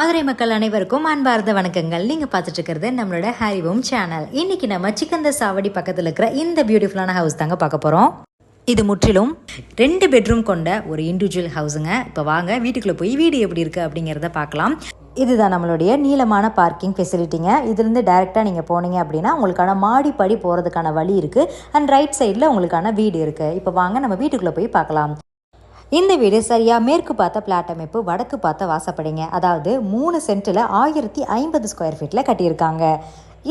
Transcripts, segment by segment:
மதுரை மக்கள் அனைவருக்கும் அன்பார்ந்த வணக்கங்கள். நீங்க பார்த்துட்டு இருக்கிறது நம்மளோட ஹரிவோம் சேனல். இன்னைக்கு நம்ம சிக்கந்த சாவடி பக்கத்தில் இருக்கிற இந்த பியூட்டிஃபுல்லான ஹவுஸ் தாங்க பார்க்க போறோம். இது முற்றிலும் ரெண்டு பெட்ரூம் கொண்ட ஒரு இண்டிவிஜுவல் ஹவுஸுங்க இப்போ வாங்க வீட்டுக்குள்ளே போய் வீடு எப்படி இருக்குது அப்படிங்கிறத பார்க்கலாம். இதுதான் நம்மளுடைய நீளமான பார்க்கிங் ஃபெசிலிட்டிங்க இதுலேருந்து டைரெக்டாக நீங்கள் போனீங்க அப்படின்னா உங்களுக்கான மாடிப்படி போகிறதுக்கான வழி இருக்குது அண்ட் ரைட் சைடில் உங்களுக்கான வீடு இருக்குது இப்போ வாங்க நம்ம வீட்டுக்குள்ளே போய் பார்க்கலாம். இந்த வீடு சரியாக மேற்கு பார்த்த பிளாட் அமைப்பு வடக்கு பார்த்த வாசப்படிங்க. அதாவது மூணு சென்ட்டில் ஆயிரத்தி ஐம்பது ஸ்கொயர் ஃபீட்டில் கட்டியிருக்காங்க.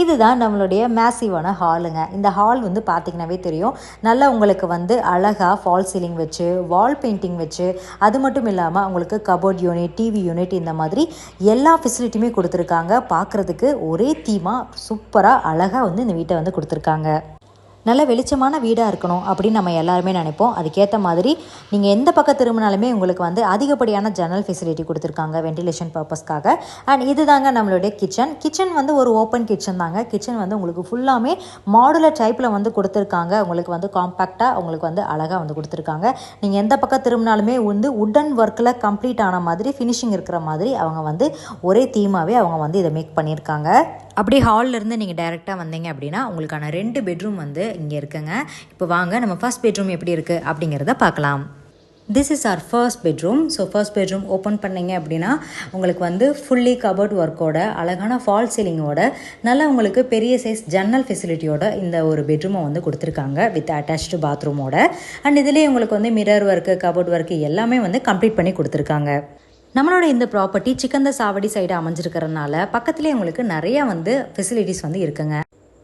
இதுதான் நம்மளுடைய மேசிவான ஹாலுங்க இந்த ஹால் வந்து பார்த்திங்கனாவே தெரியும். நல்லா உங்களுக்கு வந்து அழகாக ஃபால் சீலிங் வச்சு வால் பெயிண்டிங் வச்சு அது மட்டும் இல்லாமல் உங்களுக்கு கபோர்ட் யூனிட் டிவி யூனிட் இந்த மாதிரி எல்லா ஃபெசிலிட்டியுமே கொடுத்துருக்காங்க. பார்க்குறதுக்கு ஒரே தீமாக சூப்பராக அழகாக வந்து இந்த வீட்டை வந்து கொடுத்துருக்காங்க. நல்ல வெளிச்சமான வீடாக இருக்கணும் அப்படின்னு நம்ம எல்லாருமே நினைப்போம். அதுக்கேற்ற மாதிரி நீங்கள் எந்த பக்கம் திரும்பினாலுமே உங்களுக்கு வந்து அதிகப்படியான ஜன்னல் ஃபெசிலிட்டி கொடுத்துருக்காங்க வென்டிலேஷன் பர்பஸ்க்காக அண்ட் இது தாங்க நம்மளுடைய கிச்சன் கிச்சன் வந்து ஒரு ஓப்பன் கிச்சன் தாங்க. கிச்சன் வந்து உங்களுக்கு ஃபுல்லாமே மாடுலர் டைப்பில் வந்து கொடுத்துருக்காங்க. உங்களுக்கு வந்து காம்பேக்டாக உங்களுக்கு வந்து அழகாக வந்து கொடுத்துருக்காங்க. நீங்கள் எந்த பக்கம் திரும்பினாலுமே வந்து உடன் ஒர்க்கில் கம்ப்ளீட் ஆன மாதிரி ஃபினிஷிங் இருக்கிற மாதிரி அவங்க வந்து ஒரே தீமாகவே அவங்க வந்து இதை மேக் பண்ணியிருக்காங்க. அப்படியே ஹாலில் இருந்து நீங்கள் டைரெக்டாக வந்தீங்க அப்படின்னா உங்களுக்கான ரெண்டு பெட்ரூம் வந்து இங்கே இருக்குங்க. இப்போ வாங்க நம்ம ஃபர்ஸ்ட் பெட்ரூம் எப்படி இருக்குது அப்படிங்கிறத பார்க்கலாம். This is our first bedroom so first bedroom open பண்ணிங்க அப்படின்னா உங்களுக்கு வந்து ஃபுல்லி கபர்ட் ஒர்க்கோட அழகான ஃபால் சீலிங்கோட நல்லா உங்களுக்கு பெரிய சைஸ் ஜன்னல் ஃபெசிலிட்டியோட இந்த ஒரு பெட்ரூமை வந்து கொடுத்துருக்காங்க வித் அட்டாச்டு பாத்ரூமோட அண்ட் இதுலேயே உங்களுக்கு வந்து மிரர் ஒர்க்கு கபோர்ட் ஒர்க்கு எல்லாமே வந்து கம்ப்ளீட் பண்ணி கொடுத்துருக்காங்க. நம்மளோட இந்த ப்ராப்பர்ட்டி சிக்கந்த சாவடி சைடு அமைஞ்சிருக்கிறதுனால பக்கத்துலேயே உங்களுக்கு நிறைய வந்து ஃபெசிலிட்டிஸ் வந்து இருக்குங்க.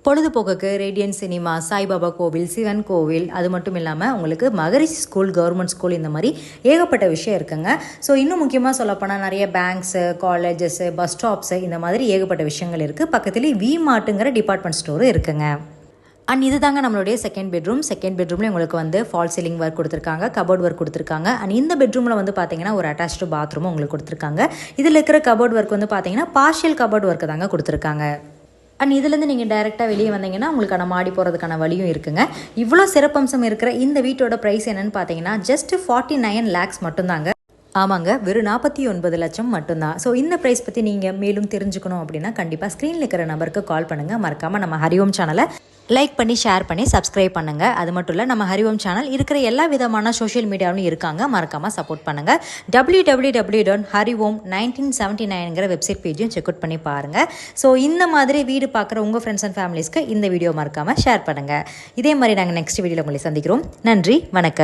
பொழுதுபோக்குக்கு ரேடியன் சினிமா சாய்பாபா கோவில் சிவன் கோவில் அது மட்டும் இல்லாமல் உங்களுக்கு மகரிஷி ஸ்கூல் கவர்மெண்ட் ஸ்கூல் இந்த மாதிரி ஏகப்பட்ட விஷயம் இருக்குங்க. ஸோ இன்னும் முக்கியமாக சொல்லப்போனால் நிறைய பேங்க்ஸு காலேஜஸ்ஸு பஸ் ஸ்டாப்ஸு இந்த மாதிரி ஏகப்பட்ட விஷயங்கள் இருக்குது பக்கத்துலேயே வி மார்ட்டுங்கிற டிபார்ட்மெண்ட் ஸ்டோரும் இருக்குங்க. அண்ட் இது தாங்க நம்மளுடைய செகண்ட் பெட்ரூம் செகண்ட் பெட்ரூம்ல உங்களுக்கு வந்து ஃபால் சீலிங் ஒர்க் கொடுத்துருக்காங்க கபோர்ட் ஒர்க் கொடுத்துருக்காங்க. அண்ட் இந்த பெட்ரூமில் வந்து பார்த்தீங்கன்னா ஒரு அட்டாச்டு பாத்ரூமும் உங்களுக்கு கொடுத்துருக்காங்க. இதில் இருக்கிற கபோர்ட் ஒர்க் வந்து பார்த்தீங்கன்னா பார்ஷியல் கபோர்ட் ஒர்க்கு தாங்க கொடுத்துருக்காங்க. அண்ட் இதுலேருந்து நீங்கள் டைரெக்டாக வெளியே வந்தீங்கன்னா உங்களுக்கான மாடி போகிறதுக்கான வழியும் இருக்குங்க. இவ்வளோ சிறப்பம்சம் இருக்கிற இந்த வீட்டோட ப்ரைஸ் என்னன்னு பார்த்தீங்கன்னா ஜஸ்ட் ஃபார்ட்டி நைன் லேக்ஸ் மட்டும்தாங்க. ஆமாங்க வெறும் நாற்பத்தி ஒன்பது லட்சம் மட்டும்தான். ஸோ இந்த ப்ரைஸ் பற்றி நீங்கள் மேலும் தெரிஞ்சுக்கணும் அப்படின்னா கண்டிப்பாக ஸ்க்ரீனில் இருக்கிற நம்பருக்கு கால் பண்ணுங்கள் மறக்காமல் நம்ம ஹரிஓம் சேனலை லைக் பண்ணி ஷேர் பண்ணி சப்ஸ்கிரைப் பண்ணுங்கள் அது மட்டும் இல்லை நம்ம ஹரிஓம் சேனல் இருக்கிற எல்லா விதமான சோஷியல் மீடியாவிலும் இருக்காங்க. மறக்காமல் சப்போர்ட் பண்ணுங்கள் W W W dot Hariom nineteen seventy நைனுங்கிற website பேஜையும் செக் அவுட் பண்ணி பாருங்கள் ஸோ இந்த மாதிரி வீடு பார்க்குற உங்கள் ஃப்ரெண்ட்ஸ் அண்ட் ஃபேமிலிஸ்க்கு இந்த வீடியோ மறக்காமல் ஷேர் பண்ணுங்கள் இதே மாதிரி நாங்கள் நெக்ஸ்ட் வீடியோவில் உங்களை சந்திக்கிறோம். நன்றி வணக்கம்.